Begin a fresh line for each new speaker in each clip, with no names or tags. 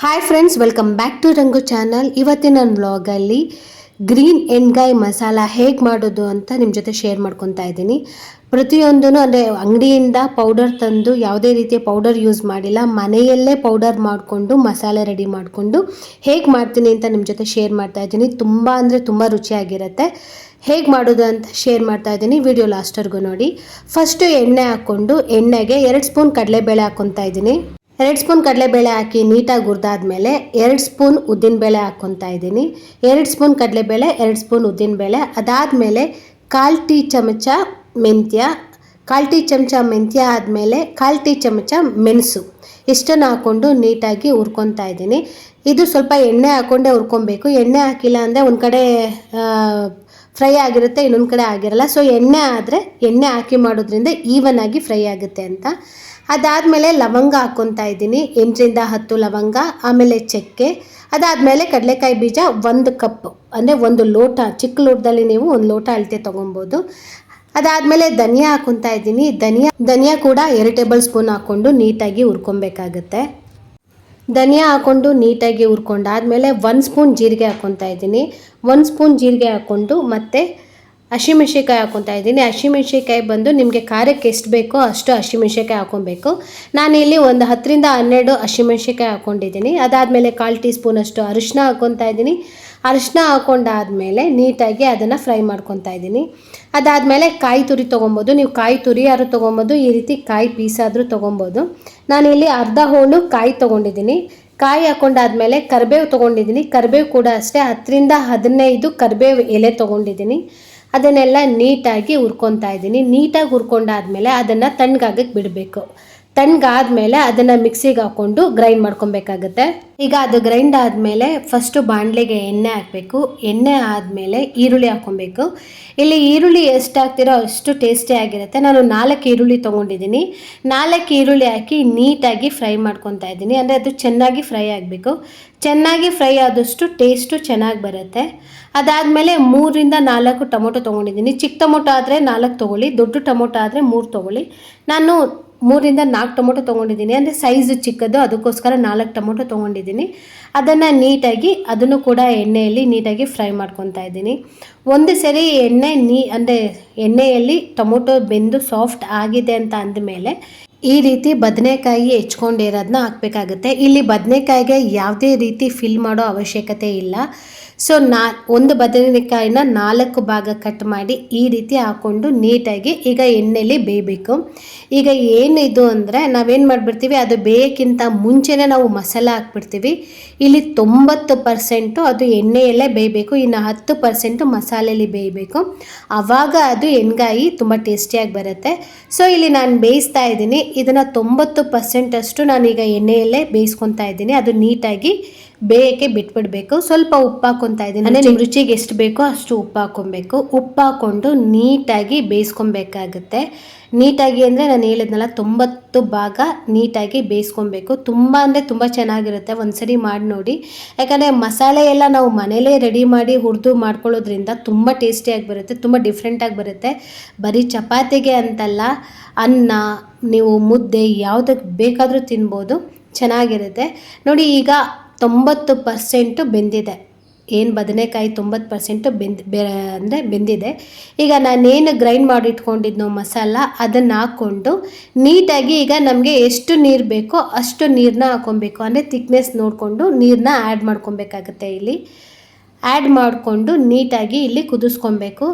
Hi friends welcome back to Rangu channel ಇವತ್ತಿನ ವ್ಲಾಗಲ್ಲಿ green ಎಣ್ಗಾಯಿ ಮಸಾಲ ಹೇಗೆ ಮಾಡೋದು ಅಂತ ನಿಮ್ಮ ಜೊತೆ ಶೇರ್ ಮಾಡ್ಕೊತಾ ಇದ್ದೀನಿ. ಪ್ರತಿಯೊಂದೂ ಅಂದರೆ ಅಂಗಡಿಯಿಂದ ಪೌಡರ್ ತಂದು ಯಾವುದೇ ರೀತಿಯ ಪೌಡರ್ ಯೂಸ್ ಮಾಡಿಲ್ಲ. ಮನೆಯಲ್ಲೇ ಪೌಡರ್ ಮಾಡಿಕೊಂಡು ಮಸಾಲೆ ರೆಡಿ ಮಾಡಿಕೊಂಡು ಹೇಗೆ ಮಾಡ್ತೀನಿ ಅಂತ ನಿಮ್ಮ ಜೊತೆ ಶೇರ್ ಮಾಡ್ತಾ ಇದ್ದೀನಿ. ತುಂಬ ಅಂದರೆ ತುಂಬ ರುಚಿಯಾಗಿರುತ್ತೆ. ಹೇಗೆ ಮಾಡೋದು ಅಂತ ಶೇರ್ ಮಾಡ್ತಾ ಇದ್ದೀನಿ ವಿಡಿಯೋ ಲಾಸ್ಟರ್ಗೂ ನೋಡಿ. ಫಸ್ಟು ಎಣ್ಣೆ ಹಾಕ್ಕೊಂಡು ಎಣ್ಣೆಗೆ ಎರಡು ಸ್ಪೂನ್ ಕಡಲೆಬೇಳೆ ಹಾಕ್ಕೊತಾ ಇದ್ದೀನಿ. ಎರಡು ಸ್ಪೂನ್ ಕಡಲೆಬೇಳೆ ಹಾಕಿ ನೀಟಾಗಿ ಹುರಿದಾದ್ಮೇಲೆ ಎರಡು ಸ್ಪೂನ್ ಉದ್ದಿನಬೇಳೆ ಹಾಕ್ಕೊತಾ ಇದ್ದೀನಿ. ಎರಡು ಸ್ಪೂನ್ ಕಡಲೆಬೇಳೆ, ಎರಡು ಸ್ಪೂನ್ ಉದ್ದಿನಬೇಳೆ, ಅದಾದಮೇಲೆ ಕಾಲು ಟೀ ಚಮಚ ಮೆಂತ್ಯ, ಕಾಲು ಟೀ ಚಮಚ ಮೆಂತ್ಯ ಆದಮೇಲೆ ಕಾಲು ಟೀ ಚಮಚ ಮೆಣಸು ಇಷ್ಟನ್ನು ಹಾಕ್ಕೊಂಡು ನೀಟಾಗಿ ಹುರ್ಕೊತಾ ಇದ್ದೀನಿ. ಇದು ಸ್ವಲ್ಪ ಎಣ್ಣೆ ಹಾಕ್ಕೊಂಡೇ ಹುರ್ಕೊಬೇಕು. ಎಣ್ಣೆ ಹಾಕಿಲ್ಲ ಅಂದರೆ ಒಂದು ಕಡೆ ಫ್ರೈ ಆಗಿರುತ್ತೆ, ಇನ್ನೊಂದು ಕಡೆ ಆಗಿರಲ್ಲ. ಸೊ ಎಣ್ಣೆ ಆದರೆ ಎಣ್ಣೆ ಹಾಕಿ ಮಾಡೋದ್ರಿಂದ ಈವನ್ ಆಗಿ ಫ್ರೈ ಆಗುತ್ತೆ ಅಂತ. ಅದಾದಮೇಲೆ ಲವಂಗ ಹಾಕ್ಕೊತಾ ಇದ್ದೀನಿ. ಎಂಟರಿಂದ ಹತ್ತು ಲವಂಗ, ಆಮೇಲೆ ಚಕ್ಕೆ. ಅದಾದಮೇಲೆ ಕಡಲೆಕಾಯಿ ಬೀಜ ಒಂದು ಕಪ್. ಅಂದರೆ ಒಂದು ಲೋಟ, ಚಿಕ್ಕ ಲೋಟದಲ್ಲಿ ನೀವು ಒಂದು ಲೋಟ ಅಳತೆ ತೊಗೊಬೋದು ಅದಾದಮೇಲೆ ಧನಿಯಾ ಹಾಕ್ಕೊತಾ ಇದ್ದೀನಿ. ಧನಿಯಾ ಧನಿಯಾ ಕೂಡ ಎರಡು ಟೇಬಲ್ ಸ್ಪೂನ್ ಹಾಕ್ಕೊಂಡು ನೀಟಾಗಿ ಹುರ್ಕೊಬೇಕಾಗತ್ತೆ. ಧನಿಯಾ ಹಾಕ್ಕೊಂಡು ನೀಟಾಗಿ ಹುರ್ಕೊಂಡಾದ್ಮೇಲೆ ಒಂದು ಸ್ಪೂನ್ ಜೀರಿಗೆ ಹಾಕ್ಕೊತಾ ಇದ್ದೀನಿ. ಒಂದು ಸ್ಪೂನ್ ಜೀರಿಗೆ ಹಾಕ್ಕೊಂಡು ಮತ್ತು ಹಸಿಮೆಣ್ಸಿಕಾಯಿ ಹಾಕ್ಕೊತಾ ಇದ್ದೀನಿ. ಹಸಿಮೆಣ್ಸಿಕಾಯಿ ಬಂದು ನಿಮಗೆ ಖಾರಕ್ಕೆ ಎಷ್ಟು ಬೇಕೋ ಅಷ್ಟು ಹಸಿಮೆಣ್ಸಿಕಾಯಿ ಹಾಕ್ಕೊಬೇಕು ಇಲ್ಲಿ ಒಂದು ಹತ್ತರಿಂದ ಹನ್ನೆರಡು ಹಸಿಮೆಣ್ಸಿಕಾಯಿ ಹಾಕ್ಕೊಂಡಿದ್ದೀನಿ ಅದಾದಮೇಲೆ ಕಾಲು ಟೀ ಸ್ಪೂನಷ್ಟು ಅರಿಶಿನ ಹಾಕ್ಕೊತಾ ಇದ್ದೀನಿ. ಅರಿಶಿನ ಹಾಕೊಂಡಾದ್ಮೇಲೆ ನೀಟಾಗಿ ಅದನ್ನು ಫ್ರೈ ಮಾಡ್ಕೊತಾ ಇದ್ದೀನಿ. ಅದಾದಮೇಲೆ ಕಾಯಿ ತುರಿ ತೊಗೊಬೋದು. ನೀವು ಕಾಯಿ ತುರಿ ಯಾರು ತೊಗೊಬೋದು, ಈ ರೀತಿ ಕಾಯಿ ಪೀಸಾದರೂ ತೊಗೊಬೋದು. ನಾನಿಲ್ಲಿ ಅರ್ಧ ಹೋಳು ಕಾಯಿ ತೊಗೊಂಡಿದ್ದೀನಿ. ಕಾಯಿ ಹಾಕೊಂಡಾದ್ಮೇಲೆ ಕರಿಬೇವು ತೊಗೊಂಡಿದ್ದೀನಿ. ಕರಿಬೇವು ಕೂಡ ಅಷ್ಟೇ. ಹತ್ತರಿಂದ ಹದಿನೈದು ಕರಿಬೇವು ಎಲೆ ತೊಗೊಂಡಿದ್ದೀನಿ. ಅದನ್ನೆಲ್ಲ ನೀಟಾಗಿ ಹುರ್ಕೊತಾ ಇದ್ದೀನಿ. ನೀಟಾಗಿ ಹುರ್ಕೊಂಡಾದ್ಮೇಲೆ ಅದನ್ನು ತಣ್ಣಗಾಗಕ್ಕೆ ಬಿಡಬೇಕು. ತಣ್ಣಗಾದ್ಮೇಲೆ ಅದನ್ನು ಮಿಕ್ಸಿಗೆ ಹಾಕ್ಕೊಂಡು ಗ್ರೈಂಡ್ ಮಾಡ್ಕೊಬೇಕಾಗತ್ತೆ. ಈಗ ಅದು ಗ್ರೈಂಡ್ ಆದಮೇಲೆ ಫಸ್ಟು ಬಾಣಲೆಗೆ ಎಣ್ಣೆ ಹಾಕಬೇಕು. ಎಣ್ಣೆ ಆದಮೇಲೆ ಈರುಳ್ಳಿ ಹಾಕ್ಕೊಬೇಕು. ಇಲ್ಲಿ ಈರುಳ್ಳಿ ಎಷ್ಟು ಹಾಕ್ತಿರೋ ಅಷ್ಟು ಟೇಸ್ಟಿ ಆಗಿರುತ್ತೆ. ನಾನು ನಾಲ್ಕು ಈರುಳ್ಳಿ ತೊಗೊಂಡಿದ್ದೀನಿ. ನಾಲ್ಕು ಈರುಳ್ಳಿ ಹಾಕಿ ನೀಟಾಗಿ ಫ್ರೈ ಮಾಡ್ಕೊತಾ ಇದ್ದೀನಿ. ಅಂದರೆ ಅದು ಚೆನ್ನಾಗಿ ಫ್ರೈ ಆಗಬೇಕು. ಚೆನ್ನಾಗಿ ಫ್ರೈ ಆದಷ್ಟು ಟೇಸ್ಟು ಚೆನ್ನಾಗಿ ಬರುತ್ತೆ. ಅದಾದಮೇಲೆ ಮೂರಿಂದ ನಾಲ್ಕು ಟೊಮೊಟೊ ತೊಗೊಂಡಿದ್ದೀನಿ. ಚಿಕ್ಕ ಟೊಮೊಟೊ ಆದರೆ ನಾಲ್ಕು ತೊಗೊಳ್ಳಿ, ದೊಡ್ಡ ಟೊಮೊಟೊ ಆದರೆ ಮೂರು ತೊಗೊಳ್ಳಿ. ನಾನು ಮೂರಿಂದ ನಾಲ್ಕು ಟೊಮೊಟೊ ತೊಗೊಂಡಿದ್ದೀನಿ. ಅಂದರೆ ಸೈಜು ಚಿಕ್ಕದು, ಅದಕ್ಕೋಸ್ಕರ ನಾಲ್ಕು ಟೊಮೊಟೊ ತೊಗೊಂಡಿದ್ದೀನಿ. ಅದನ್ನು ನೀಟಾಗಿ, ಅದನ್ನು ಕೂಡ ಎಣ್ಣೆಯಲ್ಲಿ ನೀಟಾಗಿ ಫ್ರೈ ಮಾಡ್ಕೊತಾ ಇದ್ದೀನಿ. ಒಂದು ಸರಿ ಎಣ್ಣೆ ನೀ, ಅಂದರೆ ಎಣ್ಣೆಯಲ್ಲಿ ಟೊಮೊಟೊ ಬೆಂದು ಸಾಫ್ಟ್ ಆಗಿದೆ ಅಂತ ಅಂದಮೇಲೆ ಈ ರೀತಿ ಬದನೆಕಾಯಿ ಹೆಚ್ಕೊಂಡಿರೋದನ್ನ ಹಾಕಬೇಕಾಗುತ್ತೆ. ಇಲ್ಲಿ ಬದನೆಕಾಯಿಗೆ ಯಾವುದೇ ರೀತಿ ಫಿಲ್ ಮಾಡೋ ಅವಶ್ಯಕತೆ ಇಲ್ಲ. ಸೊ ನಾ, ಒಂದು ಬದನೆಕಾಯಿನ ನಾಲ್ಕು ಭಾಗ ಕಟ್ ಮಾಡಿ ಈ ರೀತಿ ಹಾಕ್ಕೊಂಡು ನೀಟಾಗಿ ಈಗ ಎಣ್ಣೆಲಿ ಬೇಯಬೇಕು. ಈಗ ಏನಿದು ಅಂದರೆ ನಾವೇನು ಮಾಡಿಬಿಡ್ತೀವಿ, ಅದು ಬೇಯಕ್ಕಿಂತ ಮುಂಚೆನೇ ನಾವು ಮಸಾಲ ಹಾಕ್ಬಿಡ್ತೀವಿ. ಇಲ್ಲಿ ತೊಂಬತ್ತು ಪರ್ಸೆಂಟು ಅದು ಎಣ್ಣೆಯಲ್ಲೇ ಬೇಯಬೇಕು, ಇನ್ನು ಹತ್ತು ಪರ್ಸೆಂಟು ಮಸಾಲೆಯಲ್ಲಿ ಬೇಯಬೇಕು. ಆವಾಗ ಅದು ಎಣ್ಗಾಯಿ ತುಂಬ ಟೇಸ್ಟಿಯಾಗಿ ಬರುತ್ತೆ. ಸೊ ಇಲ್ಲಿ ನಾನು ಬೇಯಿಸ್ತಾ ಇದ್ದೀನಿ. ಇದನ್ನು ತೊಂಬತ್ತು ಪರ್ಸೆಂಟಷ್ಟು ನಾನೀಗ ಎಣ್ಣೆಯಲ್ಲೇ ಬೇಯಿಸ್ಕೊತಾ ಇದ್ದೀನಿ. ಅದು ನೀಟಾಗಿ ಬೇಯಕ್ಕೆ ಬಿಟ್ಬಿಡಬೇಕು. ಸ್ವಲ್ಪ ಉಪ್ಪು ಹಾಕೊತಾ ಇದ್ದೀನಿ. ಅಂದರೆ ನಿಮ್ಮ ರುಚಿಗೆ ಎಷ್ಟು ಬೇಕೋ ಅಷ್ಟು ಉಪ್ಪು ಹಾಕೊಬೇಕು ಉಪ್ಪು ಹಾಕ್ಕೊಂಡು ನೀಟಾಗಿ ಬೇಯಿಸ್ಕೊಬೇಕಾಗುತ್ತೆ. ನೀಟಾಗಿ ಅಂದರೆ ನಾನು ಹೇಳಿದ್ನಲ್ಲ ತೊಂಬತ್ತು ಭಾಗ ನೀಟಾಗಿ ಬೇಯಿಸ್ಕೊಬೇಕು. ತುಂಬ ಅಂದರೆ ತುಂಬ ಚೆನ್ನಾಗಿರುತ್ತೆ. ಒಂದ್ಸರಿ ಮಾಡಿ ನೋಡಿ. ಯಾಕಂದರೆ ಮಸಾಲೆ ಎಲ್ಲ ನಾವು ಮನೇಲೇ ರೆಡಿ ಮಾಡಿ ಹುರಿದು ಮಾಡ್ಕೊಳ್ಳೋದ್ರಿಂದ ತುಂಬ ಟೇಸ್ಟಿಯಾಗಿ ಬರುತ್ತೆ. ತುಂಬ ಡಿಫ್ರೆಂಟಾಗಿ ಬರುತ್ತೆ. ಬರೀ ಚಪಾತಿಗೆ ಅಂತಲ್ಲ ಅನ್ನ ನೀವು ಮುದ್ದೆ ಯಾವುದಕ್ಕೆ ಬೇಕಾದರೂ ತಿನ್ಬೋದು. ಚೆನ್ನಾಗಿರುತ್ತೆ. ನೋಡಿ ಈಗ ತೊಂಬತ್ತು ಪರ್ಸೆಂಟು ಬೆಂದಿದೆ. ಏನು ಬದನೆಕಾಯಿ ತೊಂಬತ್ತು ಪರ್ಸೆಂಟು ಬೆಂದ್, ಬೆ, ಅಂದರೆ ಬೆಂದಿದೆ. ಈಗ ನಾನೇನು ಗ್ರೈಂಡ್ ಮಾಡಿ ಇಟ್ಕೊಂಡಿದ್ನೋ ಮಸಾಲ ಅದನ್ನು ಹಾಕ್ಕೊಂಡು ನೀಟಾಗಿ ಈಗ ನಮಗೆ ಎಷ್ಟು ನೀರು ಬೇಕೋ ಅಷ್ಟು ನೀರನ್ನ ಹಾಕೊಬೇಕು. ಅಂದರೆ ತಿಕ್ನೆಸ್ ನೋಡಿಕೊಂಡು ನೀರನ್ನ ಆ್ಯಡ್ ಮಾಡ್ಕೊಬೇಕಾಗತ್ತೆ ಇಲ್ಲಿ. ಆ್ಯಡ್ ಮಾಡಿಕೊಂಡು ನೀಟಾಗಿ ಇಲ್ಲಿ ಕುದಿಸ್ಕೊಬೇಕು.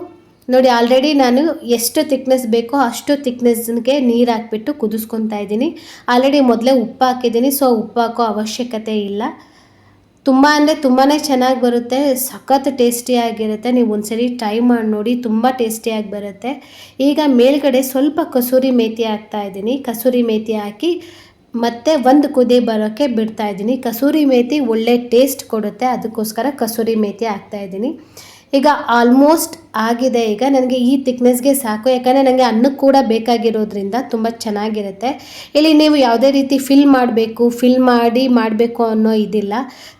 ನೋಡಿ ಆಲ್ರೆಡಿ ನಾನು ಎಷ್ಟು ತಿಕ್ನೆಸ್ ಬೇಕೋ ಅಷ್ಟು ತಿಕ್ನೆಸ್ಗೆ ನೀರು ಹಾಕ್ಬಿಟ್ಟು ಕುದಿಸ್ಕೊತಾ ಇದ್ದೀನಿ. ಆಲ್ರೆಡಿ ಮೊದಲೇ ಉಪ್ಪು ಹಾಕಿದ್ದೀನಿ ಸೊ ಉಪ್ಪು ಹಾಕೋ ಅವಶ್ಯಕತೆ ಇಲ್ಲ. ತುಂಬ ಅಂದರೆ ತುಂಬಾ ಚೆನ್ನಾಗಿ ಬರುತ್ತೆ, ಸಖತ್ ಟೇಸ್ಟಿಯಾಗಿರುತ್ತೆ ನೀವು ಒಂದ್ಸರಿ ಟ್ರೈ ಮಾಡಿ ನೋಡಿ, ತುಂಬ ಟೇಸ್ಟಿಯಾಗಿ ಬರುತ್ತೆ. ಈಗ ಮೇಲ್ಗಡೆ ಸ್ವಲ್ಪ ಕಸೂರಿ ಮೇತಿ ಹಾಕ್ತಾ ಇದ್ದೀನಿ. ಕಸೂರಿ ಮೇತಿ ಹಾಕಿ ಮತ್ತೆ ಒಂದು ಕುದಿ ಬರೋಕ್ಕೆ ಬಿಡ್ತಾ ಇದ್ದೀನಿ. ಕಸೂರಿ ಮೇತಿ ಒಳ್ಳೆ ಟೇಸ್ಟ್ ಕೊಡುತ್ತೆ. ಅದಕ್ಕೋಸ್ಕರ ಕಸೂರಿ ಮೇತಿ ಹಾಕ್ತಾ ಇದ್ದೀನಿ. ಈಗ ಆಲ್ಮೋಸ್ಟ್ ಆಗಿದೆ. ಈಗ ನನಗೆ ಈ ತಿಕ್ನೆಸ್ಗೆ ಸಾಕು. ಯಾಕಂದರೆ ನನಗೆ ಅನ್ನಕ್ಕೆ ಕೂಡ ಬೇಕಾಗಿರೋದ್ರಿಂದ ತುಂಬ ಚೆನ್ನಾಗಿರುತ್ತೆ. ಇಲ್ಲಿ ನೀವು ಯಾವುದೇ ರೀತಿ ಫಿಲ್ ಮಾಡಬೇಕು ಫಿಲ್ ಮಾಡಿ ಮಾಡಬೇಕು ಅನ್ನೋ ಇದಿಲ್ಲ.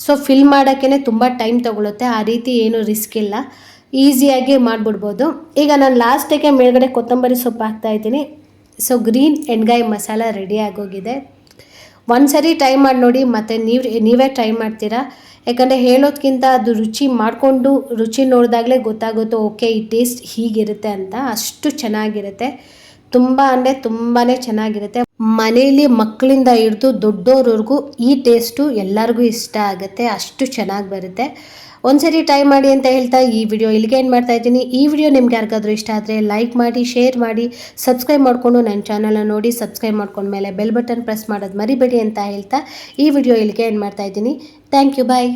ಸೊ ಫಿಲ್ ಮಾಡೋಕ್ಕೇ ತುಂಬ ಟೈಮ್ ತೊಗೊಳುತ್ತೆ. ಆ ರೀತಿ ಏನು ರಿಸ್ಕ್ ಇಲ್ಲ. ಈಸಿಯಾಗಿ ಮಾಡಿಬಿಡ್ಬೋದು. ಈಗ ನಾನು ಲಾಸ್ಟಿಗೆ ಮೇಲ್ಗಡೆ ಕೊತ್ತಂಬರಿ ಸೊಪ್ಪು ಹಾಕ್ತಾಯಿದ್ದೀನಿ ಸೊ ಗ್ರೀನ್ ಎಣ್ಗಾಯಿ ಮಸಾಲ ರೆಡಿ ಆಗೋಗಿದೆ. ಒಂದ್ಸರಿ ಟ್ರೈ ಮಾಡಿ ನೋಡಿ, ಮತ್ತು ನೀವು ನೀವೇ ಟ್ರೈ ಮಾಡ್ತೀರಾ? ಯಾಕಂದರೆ ಹೇಳೋದಕ್ಕಿಂತ ಅದು ರುಚಿ ಮಾಡಿಕೊಂಡು ರುಚಿ ನೋಡಿದಾಗಲೇ ಗೊತ್ತಾಗುತ್ತೋ ಓಕೆ ಈ ಟೇಸ್ಟ್ ಹೀಗಿರುತ್ತೆ ಅಂತ. ಅಷ್ಟು ಚೆನ್ನಾಗಿರುತ್ತೆ. ತುಂಬ ಅಂದರೆ ತುಂಬಾ ಚೆನ್ನಾಗಿರುತ್ತೆ. ಮನೆಯಲ್ಲಿ ಮಕ್ಕಳಿಂದ ಹಿಡಿದು ದೊಡ್ಡೋರ್ವರೆಗೂ ಈ ಟೇಸ್ಟು ಎಲ್ಲರಿಗೂ ಇಷ್ಟ ಆಗುತ್ತೆ, ಅಷ್ಟು ಚೆನ್ನಾಗಿ ಬರುತ್ತೆ. ಒಂದ್ಸರಿ ಟ್ರೈ ಮಾಡಿ ಅಂತ ಹೇಳ್ತಾ ಈ ವಿಡಿಯೋ ಇಲ್ಲಿಗೆ ಏನು ಮಾಡ್ತಾ ಇದ್ದೀನಿ. ಈ ವಿಡಿಯೋ ನಿಮ್ಗೆ ಯಾರಿಗಾದ್ರೂ ಇಷ್ಟ ಆದರೆ ಲೈಕ್ ಮಾಡಿ ಶೇರ್ ಮಾಡಿ ಸಬ್ಸ್ಕ್ರೈಬ್ ಮಾಡಿಕೊಂಡು ನನ್ನ ಚಾನಲ್ನ ನೋಡಿ ಸಬ್ಸ್ಕ್ರೈಬ್ ಮಾಡ್ಕೊಂಡ್ಮೇಲೆ ಬೆಲ್ ಬಟನ್ ಪ್ರೆಸ್ ಮಾಡೋದು ಮರಿಬೇಡಿ ಅಂತ ಹೇಳ್ತಾ ಈ ವಿಡಿಯೋ ಇಲ್ಲಿಗೆ ಏನು ಮಾಡ್ತಾ ಇದ್ದೀನಿ. Thank you bye